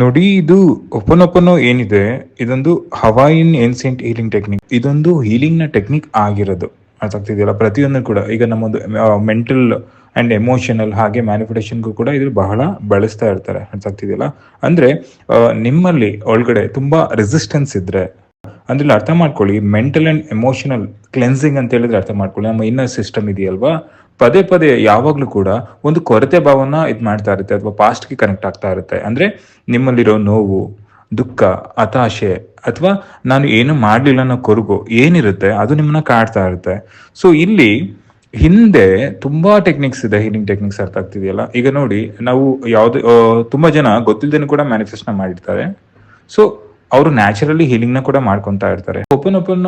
ನೋಡಿ, ಇದು ಒಪನೊಪನೋ ಏನಿದೆ, ಇದೊಂದು ಹವಾಯಿನ್ ಏನ್ಸೆಂಟ್ ಹೀಲಿಂಗ್ ಟೆಕ್ನಿಕ್. ಇದೊಂದು ಹೀಲಿಂಗ್ನ ಟೆಕ್ನಿಕ್ ಆಗಿರೋದು. ಅರ್ಥ ಆಗ್ತಿದೆಯಲ್ಲ ಪ್ರತಿಯೊಂದು ಕೂಡ. ಈಗ ನಮ್ಮೊಂದು ಮೆಂಟಲ್ ಅಂಡ್ ಎಮೋಷನಲ್ ಹಾಗೆ ಮ್ಯಾನಿಫೆಸ್ಟೇಷನ್ಗೂ ಕೂಡ ಇದು ಬಹಳ ಬಳಸ್ತಾ ಇರ್ತಾರೆ. ಅರ್ಥ ಆಗ್ತಿದೆಯಲ್ಲ ಅಂದ್ರೆ ನಿಮ್ಮಲ್ಲಿ ಒಳಗಡೆ ತುಂಬಾ ರೆಸಿಸ್ಟೆನ್ಸ್ ಇದ್ರೆ ಅಂದ್ರೆ ಅರ್ಥ ಮಾಡ್ಕೊಳ್ಳಿ ಮೆಂಟಲ್ ಅಂಡ್ ಎಮೋಷನಲ್ ಕ್ಲೆನ್ಸಿಂಗ್ ಅಂತ ಹೇಳಿದ್ರೆ ಅರ್ಥ ಮಾಡ್ಕೊಳ್ಳಿ. ನಮ್ಮ ಇನ್ನರ್ ಸಿಸ್ಟಮ್ ಇದೆಯಲ್ವಾ? ಪದೇ ಪದೇ ಯಾವಾಗ್ಲೂ ಕೂಡ ಒಂದು ಕೊರತೆ ಭಾವನ ಇದ್ ಮಾಡ್ತಾ ಇರುತ್ತೆ ಅಥವಾ ಪಾಸ್ಟ್ಗೆ ಕನೆಕ್ಟ್ ಆಗ್ತಾ ಇರುತ್ತೆ. ಅಂದ್ರೆ ನಿಮ್ಮಲ್ಲಿರೋ ನೋವು, ದುಃಖ, ಹತಾಶೆ ಅಥವಾ ನಾನು ಏನು ಮಾಡ್ಲಿಲ್ಲ ಅನ್ನೋ ಕೊರಗು ಏನಿರುತ್ತೆ ಅದು ನಿಮ್ಮನ್ನ ಕಾಡ್ತಾ ಇರುತ್ತೆ. ಸೊ ಇಲ್ಲಿ ಹಿಂದೆ ತುಂಬಾ ಟೆಕ್ನಿಕ್ಸ್ ಇದೆ ಹೀಲಿಂಗ್ ಟೆಕ್ನಿಕ್ಸ್ ಅರ್ಥ ಆಗ್ತಿದೆಯಲ್ಲ? ಈಗ ನೋಡಿ, ನಾವು ಯಾವುದೇ ತುಂಬಾ ಜನ ಗೊತ್ತಿಲ್ಲದೇನು ಕೂಡ ಮ್ಯಾನಿಫೆಸ್ಟ್ ಮಾಡಿರ್ತಾರೆ. ಸೊ ಅವರು ನ್ಯಾಚುರಲಿ ಹೀಲಿಂಗ್ನ ಕೂಡ ಮಾಡ್ಕೊಂತಾ ಇರ್ತಾರೆ. ಓಪನ್ ಓಪನ್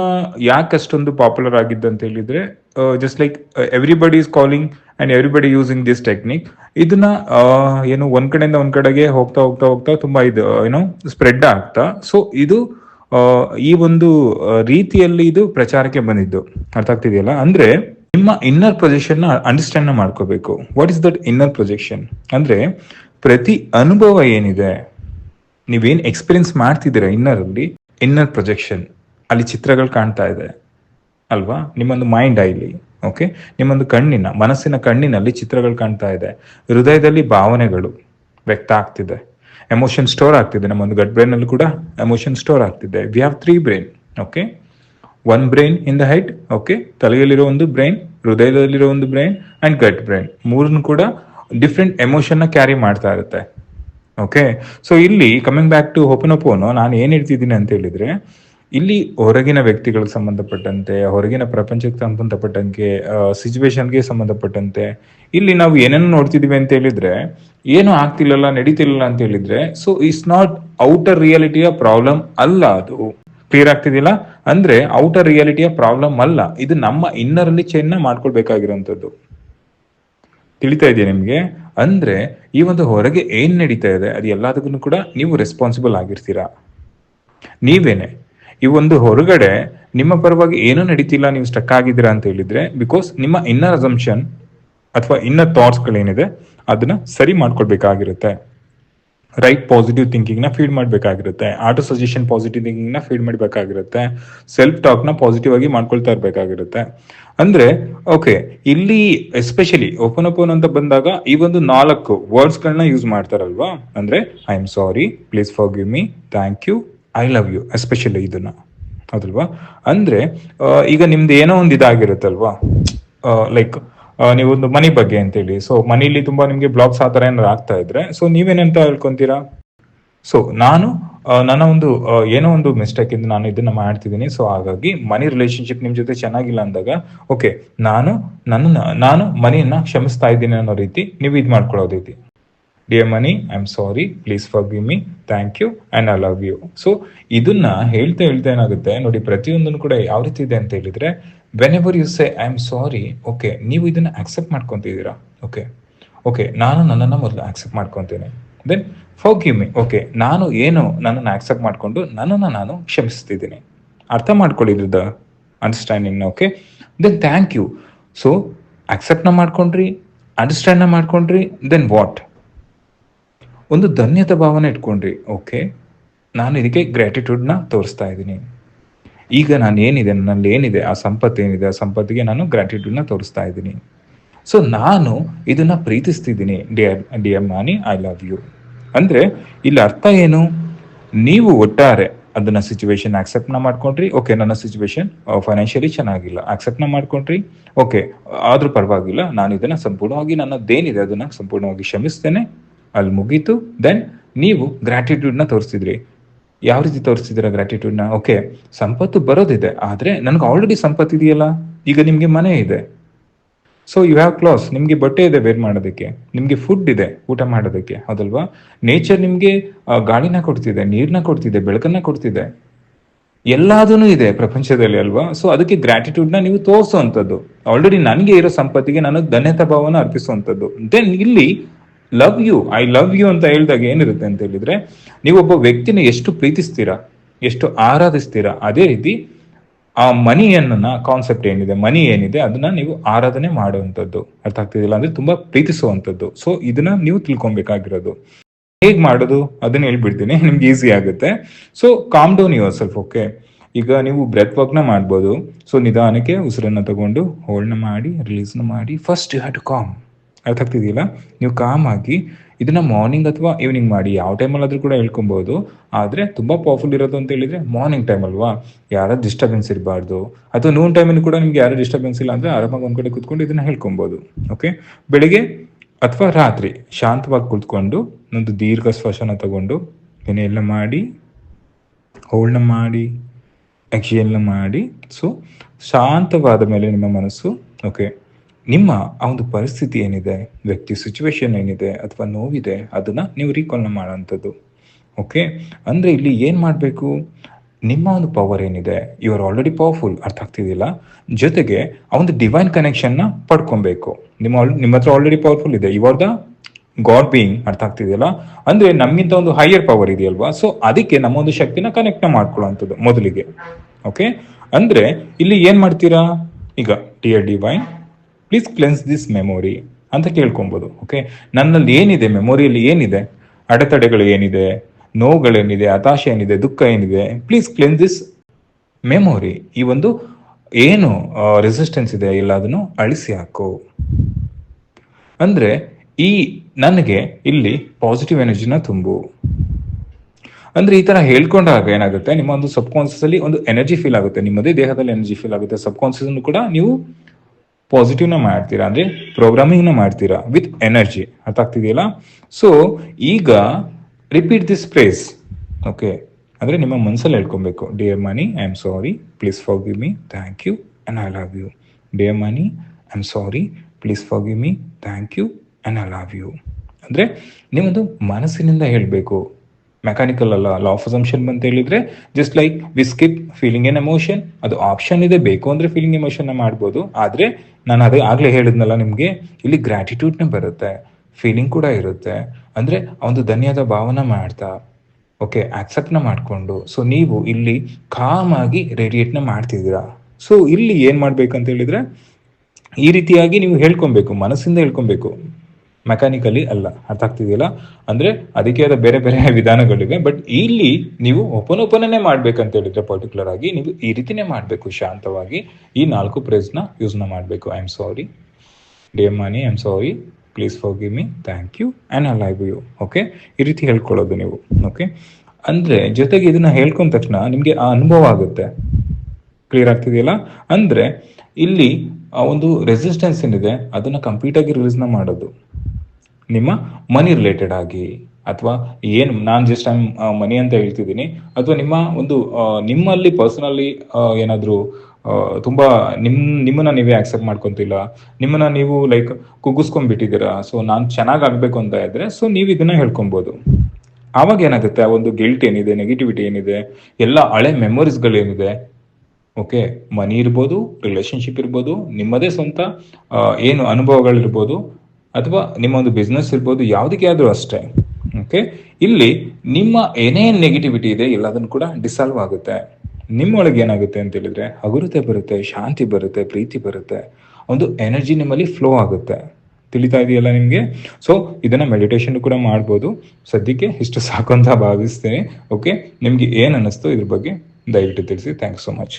ಯಾಕೆ ಅಷ್ಟೊಂದು ಪಾಪ್ಯುಲರ್ ಆಗಿದ್ದು ಅಂತ ಹೇಳಿದ್ರೆ just like everybody is calling and everybody using this technique ಇದನ್ನ ಏನು ಒಂದ್ ಕಡೆಯಿಂದ ಒಂದ್ ಕಡೆಗೆ ಹೋಗ್ತಾ ಹೋಗ್ತಾ ಹೋಗ್ತಾ ತುಂಬಾ ಇದು ಏನೋ ಸ್ಪ್ರೆಡ್ ಆಗ್ತಾ ಸೊ ಇದು ಈ ಒಂದು ರೀತಿಯಲ್ಲಿ ಇದು ಪ್ರಚಾರಕ್ಕೆ ಬಂದಿದ್ದು. ಅರ್ಥ ಆಗ್ತಿದೆಯಲ್ಲ? ಅಂದ್ರೆ ನಿಮ್ಮ ಇನ್ನರ್ ಪ್ರೊಜೆಕ್ಷನ್ನ ಅಂಡರ್ಸ್ಟ್ಯಾಂಡ್ ಮಾಡ್ಕೋಬೇಕು. What is that inner projection ಅಂದ್ರೆ ಪ್ರತಿ ಅನುಭವ ಏನಿದೆ ನೀವೇನ್ ಎಕ್ಸ್ಪೀರಿಯನ್ಸ್ ಮಾಡ್ತಿದ್ದೀರಾ ಇನ್ನರ್ ಅಲ್ಲಿ ಇನ್ನರ್ ಪ್ರೊಜೆಕ್ಷನ್ ಅಲ್ಲಿ ಚಿತ್ರಗಳು ಕಾಣ್ತಾ ಇದೆ, ಅಲ್ವಾ? ನಿಮ್ಮೊಂದು ಮೈಂಡ್ ಐಲಿ ಓಕೆ ನಿಮ್ಮೊಂದು ಕಣ್ಣಿನ, ಮನಸ್ಸಿನ ಕಣ್ಣಿನಲ್ಲಿ ಚಿತ್ರಗಳು ಕಾಣ್ತಾ ಇದೆ. ಹೃದಯದಲ್ಲಿ ಭಾವನೆಗಳು ವ್ಯಕ್ತ ಆಗ್ತಿದೆ. ಎಮೋಷನ್ ಸ್ಟೋರ್ ಆಗ್ತಿದೆ, ನಮ್ಮೊಂದು ಗಟ್ ಬ್ರೈನ್ ಅಲ್ಲಿ ಕೂಡ ಎಮೋಷನ್ ಸ್ಟೋರ್ ಆಗ್ತಿದೆ. We have three brain okay one brain in the height okay ತಲೆಯಲ್ಲಿರೋ ಒಂದು ಬ್ರೈನ್ ಹೃದಯದಲ್ಲಿರೋ ಒಂದು ಬ್ರೈನ್ ಅಂಡ್ ಗಟ್ ಬ್ರೈನ್ ಮೂರನ್ನು ಕೂಡ ಡಿಫ್ರೆಂಟ್ ಎಮೋಷನ್ನ ಕ್ಯಾರಿ ಮಾಡ್ತಾ ಇರುತ್ತೆ. ಓಕೆ ಸೊ ಇಲ್ಲಿ ಕಮಿಂಗ್ ಬ್ಯಾಕ್ ಟು ಹೊಪನೊಪೋನು ನಾನು ಏನ್ ಹೇಳ್ತಿದ್ದೀನಿ ಅಂತ ಹೇಳಿದ್ರೆ, ಇಲ್ಲಿ ಹೊರಗಿನ ವ್ಯಕ್ತಿಗಳಿಗೆ ಸಂಬಂಧಪಟ್ಟಂತೆ, ಹೊರಗಿನ ಪ್ರಪಂಚಕ್ಕೆ ಸಂಬಂಧಪಟ್ಟಂಗೆ ಸಿಚುವೇಶನ್ಗೆ ಸಂಬಂಧಪಟ್ಟಂತೆ, ಇಲ್ಲಿ ನಾವು ಏನೇನು ನೋಡ್ತಿದೀವಿ ಅಂತ ಹೇಳಿದ್ರೆ, ಏನು ಆಗ್ತಿಲ್ಲಲ್ಲ ನಡೀತಿಲ್ಲ ಅಂತ ಹೇಳಿದ್ರೆ ಸೊ ಇಟ್ಸ್ ನಾಟ್ ಔಟರ್ ರಿಯಾಲಿಟಿಯ ಪ್ರಾಬ್ಲಮ್ ಅಲ್ಲ ಅದು. ಕ್ಲಿಯರ್ ಆಗ್ತಿದಿಲ್ಲ ಅಂದ್ರೆ ಔಟರ್ ರಿಯಾಲಿಟಿಯ ಪ್ರಾಬ್ಲಮ್ ಅಲ್ಲ. ಇದು ನಮ್ಮ ಇನ್ನರ್ ಅಲ್ಲಿ ಚೇಂಜ್ ಮಾಡ್ಕೊಳ್ಬೇಕಾಗಿರುವಂತದ್ದು ತಿಳಿತಾ ಇದೆಯಾ ನಿಮ್ಗೆ? ಅಂದ್ರೆ ಈ ಒಂದು ಹೊರಗೆ ಏನ್ ನಡೀತಾ ಇದೆ, ಅದು ಎಲ್ಲದಕ್ಕೂ ಕೂಡ ನೀವು ರೆಸ್ಪಾನ್ಸಿಬಲ್ ಆಗಿರ್ತೀರಾ? ನೀವೇನೆ, ಈ ಒಂದು ಹೊರಗಡೆ ನಿಮ್ಮ ಪರವಾಗಿ ಏನೂ ನಡೀತಿಲ್ಲ, ನೀವು ಸ್ಟಕ್ ಆಗಿದ್ದೀರಾ ಅಂತ ಹೇಳಿದ್ರೆ ಬಿಕಾಸ್ ನಿಮ್ಮ ಇನ್ನರ್ ಅಸಂಪ್ಷನ್ ಅಥವಾ ಇನ್ನರ್ ಥಾಟ್ಸ್ಗಳೇನಿದೆ ಅದನ್ನ ಸರಿ ಮಾಡ್ಕೊಳ್ಬೇಕಾಗಿರುತ್ತೆ. ರೈಟ್ ಪಾಸಿಟಿವ್ ಥಿಂಕಿಂಗ್ನ ಫೀಡ್ ಮಾಡಬೇಕಾಗಿರುತ್ತೆ. ಆಟೋ ಸಜೆಷನ್ ಪಾಸಿಟಿವ್ ಥಿಂಕಿಂಗ್ನ ಫೀಡ್ ಮಾಡಬೇಕಾಗಿರುತ್ತೆ. ಸೆಲ್ಫ್ ಟಾಕ್ನ ಪಾಸಿಟಿವ್ ಆಗಿ ಮಾಡ್ಕೊಳ್ತಾ ಇರಬೇಕಾಗಿರುತ್ತೆ. ಅಂದ್ರೆ ಓಕೆ ಇಲ್ಲಿ ಎಸ್ಪೆಷಲಿ ಓಪನ್ ಓಪನ್ ಅಂತ ಬಂದಾಗ ಈ ಒಂದು ನಾಲ್ಕು ವರ್ಡ್ಸ್ ಗಳನ್ನ ಯೂಸ್ ಮಾಡ್ತಾರಲ್ವಾ? ಅಂದ್ರೆ I am sorry please forgive me thank you I love you especially ಇದನ್ನ. ಹೌದಲ್ವಾ? ಅಂದ್ರೆ ಈಗ ನಿಮ್ದು ಏನೋ ಒಂದು ಇದಾಗಿರುತ್ತಲ್ವಾ? ಲೈಕ್ ನೀವೊಂದು ಮನಿ ಬಗ್ಗೆ ಅಂತೇಳಿ. ಸೊ ಮನಿಲಿ ತುಂಬಾ ನಿಮ್ಗೆ ಬ್ಲಾಕ್ಸ್ ಆ ತರ ಏನಾದ್ರು ಆಗ್ತಾ ಇದ್ರೆ ಸೊ ನೀವೇನಂತ ಹೇಳ್ಕೊಂತೀರಾ? ಸೊ ನಾನು ನನ್ನ ಒಂದು ಏನೋ ಒಂದು ಮಿಸ್ಟೇಕ್ ಇಂದ ನಾನು ಇದನ್ನ ಮಾಡ್ತಿದ್ದೀನಿ. ಸೊ ಹಾಗಾಗಿ ಮನಿ ರಿಲೇಶನ್ಶಿಪ್ ನಿಮ್ ಜೊತೆ ಚೆನ್ನಾಗಿಲ್ಲ ಅಂದಾಗ ಓಕೆ ನಾನು ನನ್ನ, ನಾನು ಮನಿಯನ್ನ ಕ್ಷಮಿಸ್ತಾ ಇದ್ದೀನಿ ಅನ್ನೋ ರೀತಿ ನೀವು ಇದು ಮಾಡ್ಕೊಳ್ಳೋ ರೀತಿ. Dear money I am sorry please forgive me thank you and I love you so ಇದನ್ನ ಹೇಳ್ತಾ ಹೇಳ್ತಾ ಏನಾಗುತ್ತೆ? ನೋಡಿ, ಪ್ರತಿಯೊಂದನ್ನು ಕೂಡ ಯಾವ ರೀತಿ ಇದೆ ಅಂತ ಹೇಳಿದ್ರೆ whenever you say I am sorry okay ನೀವು ಇದನ್ನ ಆಕ್ಸೆಪ್ಟ್ ಮಾಡ್ಕೊತಿದ್ದೀರಾ? ಓಕೆ ಓಕೆ ನಾನು ನನ್ನನ್ನು ಮೊದಲು ಆಕ್ಸೆಪ್ಟ್ ಮಾಡ್ಕೊತೇನೆ. Then forgive me okay ನಾನು ಏನು ನನ್ನನ್ನು ಆಕ್ಸೆಪ್ಟ್ ಮಾಡಿಕೊಂಡು ನನ್ನನ್ನು ನಾನು ಕ್ಷಮಿಸ್ತಿದ್ದೀನಿ. ಅರ್ಥ ಮಾಡ್ಕೊಳ್ಳಿದ್ರದ? ಅಂಡರ್ಸ್ಟ್ಯಾಂಡಿಂಗ್ನ okay then thank you so ಆಕ್ಸೆಪ್ಟ್ನ ಮಾಡ್ಕೊಂಡ್ರಿ ಅಂಡರ್ಸ್ಟ್ಯಾಂಡ್ನ ಮಾಡ್ಕೊಂಡ್ರಿ ದೆನ್ ವಾಟ್ ಒಂದು ಧನ್ಯತೆ ಭಾವನೆ ಇಟ್ಕೊಂಡ್ರಿ. ಓಕೆ ನಾನು ಇದಕ್ಕೆ ಗ್ರ್ಯಾಟಿಟ್ಯೂಡ್ನ ತೋರಿಸ್ತಾ ಇದ್ದೀನಿ. ಈಗ ನಾನು ಏನಿದೆ ನನ್ನಲ್ಲಿ ಏನಿದೆ ಆ ಸಂಪತ್ತು ಏನಿದೆ ಆ ಸಂಪತ್ತಿಗೆ ನಾನು ಗ್ರ್ಯಾಟಿಟ್ಯೂಡ್ನ ತೋರಿಸ್ತಾ ಇದ್ದೀನಿ. ಸೊ ನಾನು ಇದನ್ನ ಪ್ರೀತಿಸ್ತಿದ್ದೀನಿ. ಡಿಯರ್ ಎಂ ಮಾನಿ ಐ ಲವ್ ಯು ಅಂದ್ರೆ, ಇಲ್ಲಿ ಅರ್ಥ ಏನು? ನೀವು ಒಟ್ಟಾರೆ ಅದನ್ನ ಸಿಚುವೇಶನ್ ಆಕ್ಸೆಪ್ಟ್ನ ಮಾಡ್ಕೊಂಡ್ರಿ. ಓಕೆ ನನ್ನ ಸಿಚುವೇಶನ್ ಫೈನಾನ್ಷಿಯಲಿ ಚೆನ್ನಾಗಿಲ್ಲ. ಆಕ್ಸೆಪ್ಟ್ನ ಮಾಡ್ಕೊಂಡ್ರಿ. ಓಕೆ ಆದ್ರೂ ಪರವಾಗಿಲ್ಲ. ನಾನು ಇದನ್ನ ಸಂಪೂರ್ಣವಾಗಿ ನನ್ನದೇನಿದೆ ಅದನ್ನ ಸಂಪೂರ್ಣವಾಗಿ ಕ್ಷಮಿಸ್ತೇನೆ. ಅಲ್ಲಿ ಮುಗೀತು. ದೆನ್ ನೀವು ಗ್ರ್ಯಾಟಿಟ್ಯೂಡ್ನ ತೋರಿಸಿದ್ರಿ. ಯಾವ ರೀತಿ ತೋರಿಸ್ತಿದ್ದೀರಾ ಗ್ರ್ಯಾಟಿಟ್ಯೂಡ್ನ ಓಕೆ ಸಂಪತ್ತು ಬರೋದಿದೆ, ಆದ್ರೆ ನನಗೆ ಆಲ್ರೆಡಿ ಸಂಪತ್ತು ಇದೆಯಲ್ಲ? ಈಗ ನಿಮಗೆ ಮನೆ ಇದೆ. ಸೊ ಯು ಹ್ಯಾವ್ ಕ್ಲಾಸ್ ನಿಮಗೆ ಬಟ್ಟೆ ಇದೆ ವೇರ್ ಮಾಡೋದಕ್ಕೆ. ನಿಮಗೆ ಫುಡ್ ಇದೆ, ಊಟ ಮಾಡೋದಕ್ಕೆ, ಹೌದಲ್ವಾ? ನೇಚರ್ ನಿಮಗೆ ಗಾಳಿನ ಕೊಡ್ತಿದೆ ನೀರನ್ನ ಕೊಡ್ತಿದೆ, ಬೆಳಕನ್ನ ಕೊಡ್ತಿದೆ. ಎಲ್ಲದೂ ಇದೆ ಪ್ರಪಂಚದಲ್ಲಿ, ಅಲ್ವಾ? ಸೊ ಅದಕ್ಕೆ ಗ್ರಾಟಿಟ್ಯೂಡ್ನ ನೀವು ತೋರಿಸುವಂಥದ್ದು ಆಲ್ರೆಡಿ ನನಗೆ ಇರೋ ಸಂಪತ್ತಿಗೆ ನಾನು ಧನ್ಯತಾ ಭಾವನ ಅರ್ಪಿಸುವಂಥದ್ದು ದೆನ್ ಇಲ್ಲಿ love you I love you ಅಂತ ಹೇಳಿದಾಗ ಏನಿರುತ್ತೆ ಅಂತ ಹೇಳಿದ್ರೆ, ನೀವು ಒಬ್ಬ ವ್ಯಕ್ತಿನ ಎಷ್ಟು ಪ್ರೀತಿಸ್ತೀರಾ, ಎಷ್ಟು ಆರಾಧಿಸ್ತೀರಾ, ಅದೇ ರೀತಿ ಆ ಮನಿ ಅನ್ನ ಕಾನ್ಸೆಪ್ಟ್ ಏನಿದೆ ಮನಿ ಏನಿದೆ, ಅದನ್ನ ನೀವು ಆರಾಧನೆ ಮಾಡುವಂಥದ್ದು. ಅರ್ಥ ಆಗ್ತಿದಿಲ್ಲ ಅಂದ್ರೆ ತುಂಬಾ ಪ್ರೀತಿಸುವಂಥದ್ದು. ಸೊ ಇದನ್ನ ನೀವು ತಿಳ್ಕೊಬೇಕಾಗಿರೋದು. ಹೇಗೆ ಮಾಡೋದು, ಅದನ್ನ ಹೇಳ್ಬಿಡ್ತೀನಿ, ನಿಮ್ಗೆ ಈಸಿ ಆಗುತ್ತೆ. So calm down yourself okay ಈಗ ನೀವು ಬ್ರೆತ್ ವರ್ಕ್ನ ಮಾಡ್ಬೋದು. ಸೊ ನಿಧಾನಕ್ಕೆ ಉಸಿರನ್ನ ತಗೊಂಡು ಹೋಲ್ಡ್ನ ಮಾಡಿ ರಿಲೀಸ್ನ ಮಾಡಿ. First you have to calm ಅರ್ಥ ಆಗ್ತಿದೆಯಲ್ಲ? ನೀವು ಕಾಮ್ ಆಗಿ ಇದನ್ನ ಮಾರ್ನಿಂಗ್ ಅಥವಾ ಈವ್ನಿಂಗ್ ಮಾಡಿ, ಯಾವ ಟೈಮಲ್ಲಾದ್ರೂ ಕೂಡ ಹೇಳ್ಕೊಬೋದು. ಆದರೆ ತುಂಬ ಪವರ್ಫುಲ್ ಇರೋದು ಅಂತ ಹೇಳಿದ್ರೆ ಮಾರ್ನಿಂಗ್ ಟೈಮ್ ಅಲ್ವಾ? ಯಾರ ಡಿಸ್ಟರ್ಬೆನ್ಸ್ ಇರಬಾರ್ದು. ಅಥವಾ ನೂನ್ ಟೈಮಲ್ಲಿ ಕೂಡ ನಿಮ್ಗೆ ಯಾರು ಡಿಸ್ಟರ್ಬೆನ್ಸ್ ಇಲ್ಲ ಅಂದರೆ ಆರಾಮಾಗಿ ಒಂದು ಕಡೆ ಕೂತ್ಕೊಂಡು ಇದನ್ನ ಹೇಳ್ಕೊಬೋದು. ಓಕೆ ಬೆಳಿಗ್ಗೆ ಅಥವಾ ರಾತ್ರಿ ಶಾಂತವಾಗಿ ಕುಳಿತುಕೊಂಡು ಒಂದು ದೀರ್ಘ ಶ್ವಾಸನ ತಗೊಂಡು ಎಲ್ಲ ಮಾಡಿ ಹೋಲ್ಡ್ನ ಮಾಡಿ ಎಕ್ಸಿಯಲ್ನ ಮಾಡಿ. ಸೊ ಶಾಂತವಾದ ಮೇಲೆ ನಿಮ್ಮ ಮನಸ್ಸು ಓಕೆ ನಿಮ್ಮ ಆ ಒಂದು ಪರಿಸ್ಥಿತಿ ಏನಿದೆ, ವ್ಯಕ್ತಿ ಸಿಚುವೇಶನ್ ಏನಿದೆ ಅಥವಾ ನೋವಿದೆ, ಅದನ್ನ ನೀವು ರೀಕಾಲ್ನ ಮಾಡೋಂಥದ್ದು ಓಕೆ ಅಂದರೆ ಇಲ್ಲಿ ಏನು ಮಾಡಬೇಕು? ನಿಮ್ಮ ಒಂದು ಪವರ್ ಏನಿದೆ ಯು ಆರ್ ಆಲ್ರೆಡಿ ಪವರ್ಫುಲ್ ಅರ್ಥ ಆಗ್ತಿದಿಲ್ಲ? ಜೊತೆಗೆ ಆ ಒಂದು ಡಿವೈನ್ ಕನೆಕ್ಷನ್ನ ಪಡ್ಕೊಬೇಕು. ನಿಮ್ಮ ನಿಮ್ಮ ಹತ್ರ ಆಲ್ರೆಡಿ ಪವರ್ಫುಲ್ ಇದೆ. You are the God being ಅರ್ಥ ಆಗ್ತಿದೆಯಲ್ಲ ಅಂದ್ರೆ ನಮ್ಮಿಂದ ಒಂದು ಹೈಯರ್ ಪವರ್ ಇದೆಯಲ್ವಾ? ಸೊ ಅದಕ್ಕೆ ನಮ್ಮ ಒಂದು ಶಕ್ತಿನ ಕನೆಕ್ಟ್ ಮಾಡ್ಕೊಳ್ಳೋಂಥದ್ದು ಮೊದಲಿಗೆ. ಓಕೆ ಅಂದ್ರೆ ಇಲ್ಲಿ ಏನ್ ಮಾಡ್ತೀರಾ? ಈಗ dear divine please cleanse this memory ಅಂತ ಕೇಳ್ಕೊಬೋದು ಓಕೆ ನನ್ನಲ್ಲಿ ಏನಿದೆ ಮೆಮೊರಿಯಲ್ಲಿ ಏನಿದೆ? ಅಡೆತಡೆಗಳು ಏನಿದೆ? ನೋವುಗಳೇನಿದೆ? ಹತಾಶೆ ಏನಿದೆ? ದುಃಖ ಏನಿದೆ? ಪ್ಲೀಸ್ ಕ್ಲೆನ್ಸ್ ದಿಸ್ ಮೆಮೊರಿ ಈ ಒಂದು ಏನು ರೆಸಿಸ್ಟೆನ್ಸ್ ಇದೆ ಇಲ್ಲ ಅದನ್ನು ಅಳಿಸಿ ಹಾಕು. ಅಂದ್ರೆ ಈ ನನಗೆ ಇಲ್ಲಿ ಪಾಸಿಟಿವ್ ಎನರ್ಜಿನ ತುಂಬು. ಅಂದ್ರೆ ಈ ತರ ಹೇಳ್ಕೊಂಡಾಗ ಏನಾಗುತ್ತೆ? ನಿಮ್ಮ ಒಂದು ಸಬ್ ಕಾನ್ಸಿಯಸ್ ಅಲ್ಲಿ ಒಂದು ಎನರ್ಜಿ ಫೀಲ್ ಆಗುತ್ತೆ. ನಿಮ್ಮದೇ ದೇಹದಲ್ಲಿ ಎನರ್ಜಿ ಫೀಲ್ ಆಗುತ್ತೆ. ಸಬ್ ಕೂಡ ನೀವು ಪಾಸಿಟಿವ್ನ ಮಾಡ್ತೀರಾ ಅಂದರೆ ಪ್ರೋಗ್ರಾಮಿಂಗ್ನ ಮಾಡ್ತೀರಾ ವಿತ್ ಎನರ್ಜಿ ಅರ್ಥ ಆಗ್ತಿದೆಯಲ್ಲ? ಸೊ ಈಗ ರಿಪೀಟ್ ದಿಸ್ ಪ್ರೇಸ್ ಓಕೆ ಅಂದ್ರೆ ನಿಮ್ಮ ಮನಸ್ಸಲ್ಲಿ ಹೇಳ್ಕೊಬೇಕು. Dear money I am sorry please forgive me thank you and I love you dear money I am sorry please forgive me thank you and I love you ಅಂದರೆ ನಿಮ್ಮದು ಮನಸ್ಸಿನಿಂದ ಹೇಳಬೇಕು. Mechanical ಅಲ್ಲ law of assumption ಅಂತ ಹೇಳಿದ್ರೆ just like we skip feeling and emotion ಅದು option ಇದೆ, ಬೇಕು ಅಂದ್ರೆ ಫೀಲಿಂಗ್ ಎಮೋಷನ್ ಮಾಡ್ಬೋದು. ಆದ್ರೆ ನಾನು ಅದೇ ಆಗ್ಲೇ ಹೇಳಿದ್ನಲ್ಲ ನಿಮ್ಗೆ, ಇಲ್ಲಿ ಗ್ರಾಟಿಟ್ಯೂಡ್ನ ಬರುತ್ತೆ ಫೀಲಿಂಗ್ ಕೂಡ ಇರುತ್ತೆ. ಅಂದ್ರೆ ಒಂದು ಧನ್ಯದ ಭಾವನೆ ಮಾಡ್ತಾ ಓಕೆ ಆಕ್ಸೆಪ್ಟ್ನ ಮಾಡಿಕೊಂಡು ಸೊ ನೀವು ಇಲ್ಲಿ ಕಾಮ್ ಆಗಿ ರೇಡಿಯೇಟ್ನ ಮಾಡ್ತಿದ್ದೀರಾ. ಸೊ ಇಲ್ಲಿ ಏನ್ ಮಾಡ್ಬೇಕಂತ ಹೇಳಿದ್ರೆ, ಈ ರೀತಿಯಾಗಿ ನೀವು ಹೇಳ್ಕೊಬೇಕು, ಮನಸ್ಸಿಂದ ಹೇಳ್ಕೊಬೇಕು. ಮೆಕ್ಯಾನಿಕಲಿ ಅಲ್ಲ. ಅರ್ಥ ಆಗ್ತಿದೆಯಲ್ಲ? ಅಂದ್ರೆ ಅದಕ್ಕೆ ಆದ ಬೇರೆ ಬೇರೆ ವಿಧಾನಗಳಿವೆ. ಬಟ್ ಇಲ್ಲಿ ನೀವು ಓಪನ್ ಓಪನ್ನೇ ಮಾಡ್ಬೇಕಂತ ಹೇಳಿದ್ರೆ ಪರ್ಟಿಕ್ಯುಲರ್ ಆಗಿ ನೀವು ಈ ರೀತಿನೇ ಮಾಡಬೇಕು ಶಾಂತವಾಗಿ. ಈ ನಾಲ್ಕು ಪ್ರೇಸ್ನ ಯೂಸ್ನ ಮಾಡಬೇಕು I am sorry dear money I am sorry please forgive me thank you and I live you okay ಈ ರೀತಿ ಹೇಳ್ಕೊಳ್ಳೋದು ನೀವು. ಓಕೆ ಅಂದ್ರೆ ಜೊತೆಗೆ ಇದನ್ನ ಹೇಳ್ಕೊಂಡ ತಕ್ಷಣ ನಿಮಗೆ ಆ ಅನುಭವ ಆಗುತ್ತೆ. ಕ್ಲಿಯರ್ ಆಗ್ತಿದೆಯಲ್ಲ? ಅಂದ್ರೆ ಇಲ್ಲಿ ಆ ಒಂದು ರೆಸಿಸ್ಟೆನ್ಸ್ ಏನಿದೆ, ಅದನ್ನ ಕಂಪ್ಲೀಟಾಗಿ ರಿಲೀಸ್ನ ಮಾಡೋದು. ನಿಮ್ಮ ಮನಿ ರಿಲೇಟೆಡ್ ಆಗಿ ಅಥವಾ ಏನು ನಾನು ಜಸ್ಟ್ ಐಮ್ ಮನಿ ಅಂತ ಹೇಳ್ತಿದ್ದೀನಿ. ಅಥವಾ ನಿಮ್ಮ ಒಂದು ನಿಮ್ಮಲ್ಲಿ ಪರ್ಸನಲಿ ಏನಾದರೂ ತುಂಬಾ ನಿಮ್, ನಿಮ್ಮನ್ನ ನೀವೇ ಆಕ್ಸೆಪ್ಟ್ ಮಾಡ್ಕೊಂತಿಲ್ಲ. ನಿಮ್ಮನ್ನ ನೀವು ಲೈಕ್ ಕುಗ್ಗಿಸ್ಕೊಂಡ್ಬಿಟ್ಟಿದ್ದೀರಾ. ಸೊ ನಾನು ಚೆನ್ನಾಗಿ ಆಗಬೇಕು ಅಂತ ಇದ್ರೆ ಸೊ ನೀವು ಇದನ್ನ ಹೇಳ್ಕೊಬೋದು. ಆವಾಗ ಏನಾಗುತ್ತೆ? ಆ ಒಂದು ಗಿಲ್ಟ್ ಏನಿದೆ ನೆಗೆಟಿವಿಟಿ ಏನಿದೆ, ಎಲ್ಲ ಹಳೆ ಮೆಮೊರೀಸ್ಗಳೇನಿದೆ ಓಕೆ ಮನಿ ಇರ್ಬೋದು ರಿಲೇಶನ್ಶಿಪ್ ಇರ್ಬೋದು, ನಿಮ್ಮದೇ ಸ್ವಂತ ಏನು ಅನುಭವಗಳಿರ್ಬೋದು ಅಥವಾ ನಿಮ್ಮ ಒಂದು ಬಿಸ್ನೆಸ್ ಇರ್ಬೋದು, ಯಾವುದಕ್ಕೆ ಆದರೂ ಅಷ್ಟೇ ಓಕೆ ಇಲ್ಲಿ ನಿಮ್ಮ ಏನೇ ನೆಗೆಟಿವಿಟಿ ಇದೆ, ಎಲ್ಲದನ್ನು ಕೂಡ ಡಿಸಾಲ್ವ್ ಆಗುತ್ತೆ. ನಿಮ್ಮೊಳಗೆ ಏನಾಗುತ್ತೆ ಅಂತ ಹೇಳಿದ್ರೆ, ಹಗುರತೆ ಬರುತ್ತೆ, ಶಾಂತಿ ಬರುತ್ತೆ, ಪ್ರೀತಿ ಬರುತ್ತೆ. ಒಂದು ಎನರ್ಜಿ ನಿಮ್ಮಲ್ಲಿ ಫ್ಲೋ ಆಗುತ್ತೆ. ತಿಳಿತಾ ಇದೆಯಲ್ಲ ನಿಮಗೆ? ಸೊ ಇದನ್ನ ಮೆಡಿಟೇಷನ್ ಕೂಡ ಮಾಡ್ಬೋದು. ಸದ್ಯಕ್ಕೆ ಇಷ್ಟು ಸಾಕು ಅಂತ ಭಾವಿಸ್ತೇನೆ ಓಕೆ ನಿಮಗೆ ಏನು ಅನ್ನಿಸ್ತು ಇದ್ರ ಬಗ್ಗೆ ದಯವಿಟ್ಟು ತಿಳಿಸಿ. Thanks so much